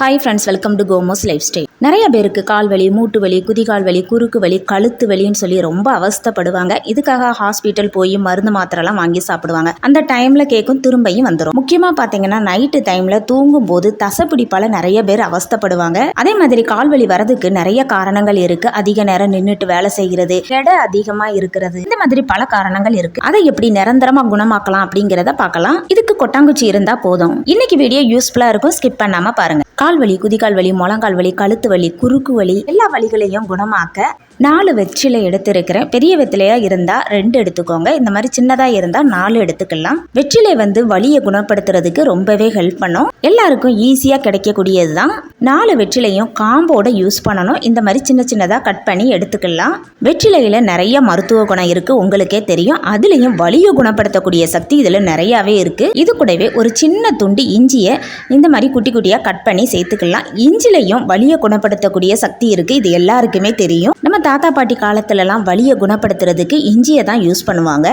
Hi friends welcome to Komos lifestyle நிறைய பேருக்கு கால் வலி மூட்டு வலி குதிகால் வலி குறுக்கு வலி கழுத்து வலின்னு சொல்லி ரொம்ப அவஸ்தைப்படுவாங்க. இதுக்காக ஹாஸ்பிட்டல் போய் மருந்து மாத்திரைலாம் வாங்கி சாப்பிடுவாங்க. அந்த டைமில் கேட்கும் திரும்பியும் வந்துடும் முக்கியமாக பார்த்தீங்கன்னா நைட்டு டைமில் தூங்கும் போது தசப்பிடிப்பால் நிறைய பேர் அவஸ்தைப்படுவாங்க. அதே மாதிரி கால் வலி வரதுக்கு நிறைய காரணங்கள் இருக்குது அதிக நேரம் நின்றுட்டு வேலை செய்கிறது எடை அதிகமாக இருக்கிறது இந்த மாதிரி பல காரணங்கள் இருக்குது அதை எப்படி நிரந்தரமாக குணமாக்கலாம் அப்படிங்கிறத பார்க்கலாம். இதுக்கு கொட்டாங்குச்சி இருந்தால் போதும். இன்னைக்கு வீடியோ யூஸ்ஃபுல்லாக இருக்கும். ஸ்கிப் பண்ணாமல் பாருங்கள் கால் வலி குதிகால் வலி முழங்கால் வலி கழுத்து வலி குறுக்கு வலி எல்லா வலிகளையும் குணமாக்க நாலு வெற்றிலை எடுத்திருக்கிறேன். பெரிய வெற்றிலையாக இருந்தால் ரெண்டு எடுத்துக்கோங்க. இந்த மாதிரி சின்னதாக இருந்தால் நாலு எடுத்துக்கலாம். வெற்றிலை வந்து வலியை குணப்படுத்துறதுக்கு ரொம்பவே ஹெல்ப் பண்ணும். எல்லாருக்கும் ஈஸியாக கிடைக்கக்கூடியது தான். நாலு வெற்றிலையும் காம்போட யூஸ் பண்ணணும். இந்த மாதிரி சின்ன சின்னதாக கட் பண்ணி எடுத்துக்கலாம். வெற்றிலையில் நிறைய மருத்துவ குணம் இருக்குது உங்களுக்கே தெரியும். அதுலேயும் வலியை குணப்படுத்தக்கூடிய சக்தி இதில் நிறையாவே இருக்குது இது கூடவே ஒரு சின்ன துண்டு இஞ்சியை இந்த மாதிரி குட்டி குட்டியாக கட் பண்ணி சேர்த்துக்கலாம். இஞ்சிலையும் வலியை குணப்படுத்தக்கூடிய சக்தி இருக்குது இது எல்லாருக்குமே தெரியும். நம்ம தாத்தா பாட்டி காலத்துலலாம் வலியை குணப்படுத்துறதுக்கு இஞ்சியை தான் யூஸ் பண்ணுவாங்க.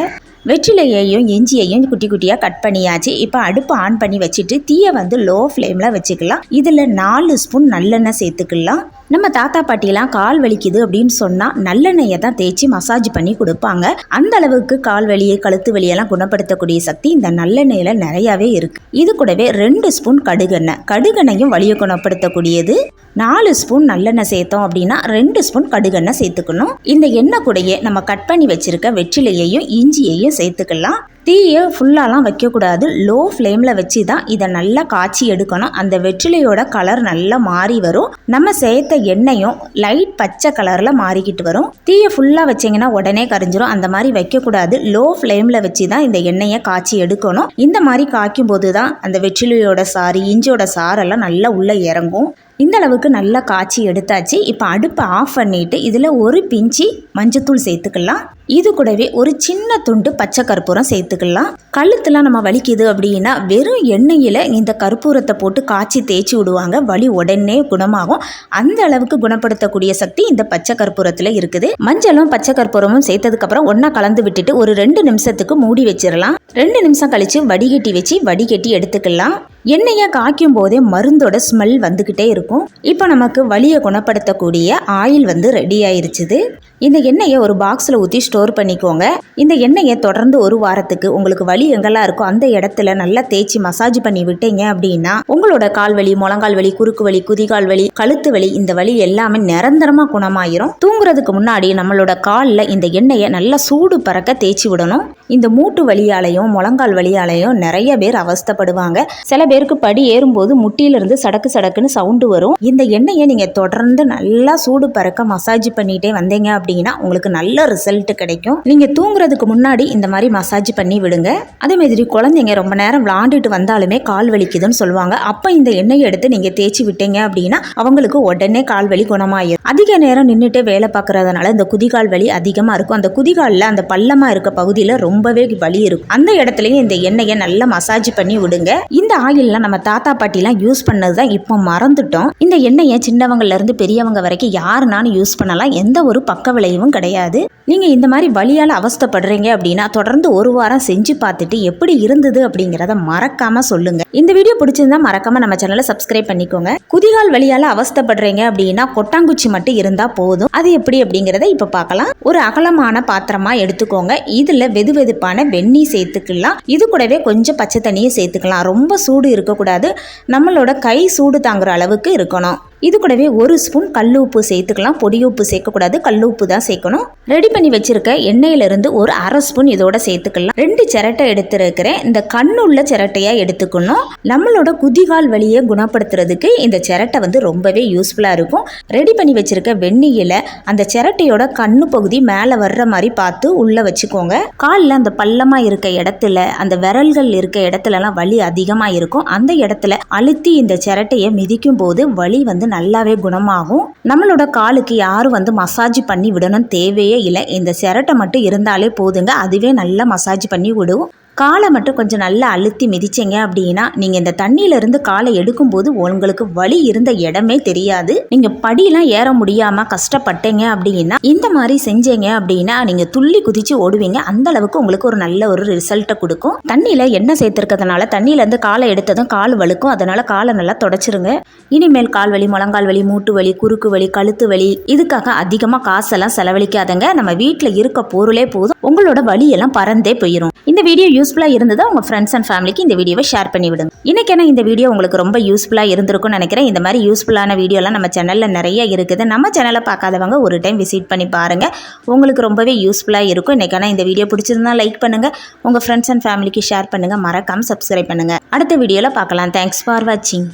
வெற்றிலையையும் இஞ்சியையும் குட்டி குட்டியாக கட் பண்ணியாச்சு. இப்போ அடுப்பு ஆன் பண்ணி வச்சுட்டு தீயை வந்து லோ ஃப்ளேமில் வச்சுக்கலாம். இதில் நாலு ஸ்பூன் நல்லெண்ணெய் சேர்த்துக்கலாம். நம்ம தாத்தா பாட்டிலாம் கால் வலிக்குது அப்படின்னு சொன்னால் நல்லெண்ணெயை தான் தேய்ச்சி மசாஜ் பண்ணி கொடுப்பாங்க. அந்த அளவுக்கு கால் வலியை கழுத்து வலியெல்லாம் குணப்படுத்தக்கூடிய சக்தி இந்த நல்லெண்ணெயில் நிறையாவே இருக்கு. இது கூடவே ரெண்டு ஸ்பூன் கடுகெண்ணெய். கடுகெண்ணையும் வலியை குணப்படுத்தக்கூடியது. நாலு ஸ்பூன் நல்லெண்ணெய் சேர்த்தோம் அப்படின்னா ரெண்டு ஸ்பூன் கடுகெண்ணெய் சேர்த்துக்கணும். இந்த எண்ணெய் கூடயே நம்ம கட் பண்ணி வச்சிருக்க வெற்றிலையையும் இஞ்சியையும் சேர்த்துக்கலாம். தீயை ஃபுல்லாலாம் வைக்கக்கூடாது. லோ ஃப்ளேமில் வச்சு தான் இதை நல்லா காய்ச்சி எடுக்கணும். அந்த வெற்றிலையோட கலர் நல்லா மாறி வரும். நம்ம சேர்த்த எண்ணெயும் லைட் பச்சை கலரில் மாறிக்கிட்டு வரும். தீயை ஃபுல்லாக வச்சிங்கன்னா உடனே கரைஞ்சிரும். அந்த மாதிரி வைக்கக்கூடாது. லோ ஃப்ளேமில் வச்சு தான் இந்த எண்ணெயை காய்ச்சி எடுக்கணும். இந்த மாதிரி காய்க்கும் போது தான் அந்த வெற்றிலையோட சாறு இஞ்சியோட சாரெல்லாம் நல்லா உள்ளே இறங்கும். இந்த அளவுக்கு நல்லா காய்ச்சி எடுத்தாச்சு. இப்போ அடுப்பை ஆஃப் பண்ணிட்டு இதில் ஒரு பிஞ்சி மஞ்சத்தூள் சேர்த்துக்கலாம். இது கூடவே ஒரு சின்ன துண்டு பச்சை கற்பூரம் சேர்த்துக்கலாம். கழுத்துலாம் நம்ம வலிக்குது அப்படின்னா வெறும் எண்ணெயில் இந்த கற்பூரத்தை போட்டு காய்ச்சி தேய்ச்சி விடுவாங்க. வலி உடனே குணமாகும். அந்த அளவுக்கு குணப்படுத்தக்கூடிய சக்தி இந்த பச்சை கற்பூரத்தில் இருக்குது. மஞ்சளும் பச்சை கற்பூரமும் சேர்த்ததுக்கப்புறம் ஒன்றா கலந்து விட்டுட்டு ஒரு ரெண்டு நிமிஷத்துக்கு மூடி வச்சிடலாம் ரெண்டு நிமிஷம் கழித்து வடிகட்டி வச்சு வடிகட்டி எடுத்துக்கலாம். எண்ணெயை காய்க்கும் போதே மருந்தோட ஸ்மெல் வந்துக்கிட்டே இருக்கும். இப்போ நமக்கு வலியை குணப்படுத்தக்கூடிய ஆயில் வந்து ரெடி ஆயிருச்சுது. இந்த எண்ணெயை ஒரு பாக்ஸில் ஊற்றி ஸ்டோர் பண்ணிக்கோங்க. இந்த எண்ணெயை தொடர்ந்து ஒரு வாரத்துக்கு உங்களுக்கு வலி எங்கெல்லாம் இருக்கோ அந்த இடத்துல நல்லா தேய்ச்சி மசாஜ் பண்ணி விட்டீங்க அப்படின்னா உங்களோட கால் வலி முழங்கால் வலி குறுக்கு வலி குதிகால் வலி கழுத்து வலி இந்த வலி எல்லாமே நிரந்தரமாக குணமாயிரும். தூங்குறதுக்கு முன்னாடி நம்மளோட காலில் இந்த எண்ணெயை நல்லா சூடு பறக்க தேய்ச்சி விடணும். இந்த மூட்டு வலியாலையும் முழங்கால் வலியாலையும் நிறைய பேர் அவஸ்தைப்படுவாங்க. சில பேருக்கு படி ஏறும்போது முட்டியிலிருந்து சடக்கு சடக்குன்னு சவுண்டு வரும். இந்த எண்ணெயை நீங்கள் தொடர்ந்து நல்லா சூடு பறக்க மசாஜ் பண்ணிட்டே வந்தீங்க அப்படின்னா உங்களுக்கு நல்ல ரிசல்ட் கிடைக்கும். நீங்கள் தூங்குறதுக்கு முன்னாடி இந்த மாதிரி மசாஜ் பண்ணி விடுங்க. அதே மாதிரி குழந்தைங்க ரொம்ப நேரம் விளாண்டுட்டு வந்தாலுமே கால் வலிக்குதுன்னு சொல்லுவாங்க. அப்போ இந்த எண்ணெயை எடுத்து நீங்கள் தேய்ச்சி விட்டீங்க அப்படின்னா அவங்களுக்கு உடனே கால் வலி குணமாயிரும். அதிக நேரம் நின்றுட்டே வேலை பார்க்குறதுனால இந்த குதிகால் வலி அதிகமாக இருக்கும். அந்த குதிகாலில் அந்த பள்ளமாக இருக்க பகுதியில் ரொம்பவே வலி இருக்கும். அந்த இடத்துலையும் இந்த எண்ணெயை நல்லா மசாஜ் பண்ணி விடுங்க. இந்த ஆயில்லாம் நம்ம தாத்தா பாட்டிலாம் யூஸ் பண்ணது தான் இப்போ மறந்துட்டோம். இந்த எண்ணெயை சின்னவங்கலேருந்து பெரியவங்க வரைக்கும் யாருனாலும் யூஸ் பண்ணலாம். எந்த ஒரு பக்க விளைவும் கிடையாது. நீங்கள் இந்த மாதிரி வழியால் அவஸ்தப்படுறீங்க அப்படின்னா தொடர்ந்து ஒரு வாரம் செஞ்சு பார்த்துட்டு எப்படி இருந்தது அப்படிங்கிறத மறக்காம சொல்லுங்க. இந்த வீடியோ பிடிச்சிருந்தா மறக்காம நம்ம சேனலை சப்ஸ்கிரைப் பண்ணிக்கோங்க. குதிகால் வழியால் அவஸ்தப்படுறீங்க அப்படின்னா கொட்டாங்குச்சி மட்டும் இருந்தால் போதும். அது எப்படி அப்படிங்கிறத இப்போ பார்க்கலாம். ஒரு அகலமான பாத்திரமா எடுத்துக்கோங்க. இதில் வெது வெதுப்பான வெந்நீர் சேர்த்துக்கலாம். இது கூடவே கொஞ்சம் பச்சை தண்ணியை சேர்த்துக்கலாம். ரொம்ப சூடு இருக்கக்கூடாது. நம்மளோட கை சூடு தாங்குற அளவுக்கு இருக்கணும். இது கூடவே ஒரு ஸ்பூன் கல் உப்பு சேர்த்துக்கலாம். பொடி உப்பு சேர்க்கக்கூடாது. கல் உப்பு தான் சேர்க்கணும். ரெடி பண்ணி வச்சிருக்க எண்ணெயிலிருந்து ஒரு அரை ஸ்பூன் இதோட சேர்த்துக்கலாம். ரெண்டு சிரட்டை எடுத்துருக்கிறேன். இந்த கண்ணுள்ள சிரட்டையாக எடுத்துக்கணும். நம்மளோட குதிகால் வலியை குணப்படுத்துறதுக்கு இந்த சிரட்டை வந்து ரொம்பவே யூஸ்ஃபுல்லாக இருக்கும். ரெடி பண்ணி வச்சிருக்க வெந்நீரில் அந்த சிரட்டையோட கண்ணு பகுதி மேலே வர்ற மாதிரி பார்த்து உள்ளே வச்சுக்கோங்க. காலில் அந்த பள்ளமாக இருக்க இடத்துல அந்த விரல்கள் இருக்க இடத்துலலாம் வலி அதிகமாக இருக்கும். அந்த இடத்துல அழுத்தி இந்த சிரட்டையை மிதிக்கும் போது வலி வந்து நல்லாவே குணமாகும். நம்மளோட காலுக்கு யாரும் வந்து மசாஜ் பண்ணி விடணும் தேவையே இல்லை. இந்த சிரட்டை மட்டும் இருந்தாலே போதுங்க. அதுவே நல்லா மசாஜ் பண்ணி விடும். காலை மட்டும் கொஞ்சம் நல்லா அழுத்தி மிதிச்சீங்க அப்படின்னா நீங்கள் இந்த தண்ணியிலேருந்து காலை எடுக்கும்போது உங்களுக்கு வலி இருந்த இடமே தெரியாது. நீங்கள் படியெலாம் ஏற முடியாமல் கஷ்டப்பட்டீங்க அப்படின்னா இந்த மாதிரி செஞ்சீங்க அப்படின்னா நீங்கள் துள்ளி குதித்து ஓடுவீங்க. அந்த அளவுக்கு உங்களுக்கு ஒரு நல்ல ஒரு ரிசல்ட்டை கொடுக்கும். தண்ணியில் எண்ணெய் சேர்த்துருக்கிறதுனால தண்ணியிலேருந்து காலை எடுத்ததும் கால் வலுக்கும் அதனால் காலை நல்லா தொடச்சிருங்க. இனிமேல் கால் வலி முழங்கால் வலி மூட்டு வலி குறுக்கு வலி கழுத்து வலி இதுக்காக அதிகமாக காசெல்லாம் செலவழிக்காதங்க. நம்ம வீட்டில் இருக்க பொருளே போதும். உங்களோட வலியெல்லாம் பறந்தே போயிடும் இந்த வீடியோ யூஸ்ஃபுல்லாக இருந்ததா உங்கள் ஃப்ரெண்ட்ஸ் அண்ட் ஃபேமிலிக்கு இந்த வீடியோவை ஷேர் பண்ணி விடுங்க. இன்னைக்கான இந்த வீடியோ உங்களுக்கு ரொம்ப யூஸ்ஃபுல்லாக இருந்திருக்கும்னு நினைக்கிறேன். இந்த மாதிரி யூஸ்ஃபுல்லான வீடியோலாம் நம்ம சேனலில் நிறைய இருக்குது. நம்ம சேனலை பார்க்காதவங்க ஒரு டைம் விசிட் பண்ணி பாருங்கள் உங்களுக்கு ரொம்பவே யூஸ்ஃபுல்லாக இருக்கும். இன்றைக்கான இந்த வீடியோ பிடிச்சிருந்தா லைக் பண்ணுங்கள் உங்கள் ஃப்ரெண்ட்ஸ் அண்ட் ஃபேமிலிக்கு ஷேர் பண்ணுங்கள் மறக்காமல் சப்ஸ்கிரைப் பண்ணுங்கள் அடுத்த வீடியோவில் பார்க்கலாம். தேங்க்ஸ் ஃபார் வாட்சிங்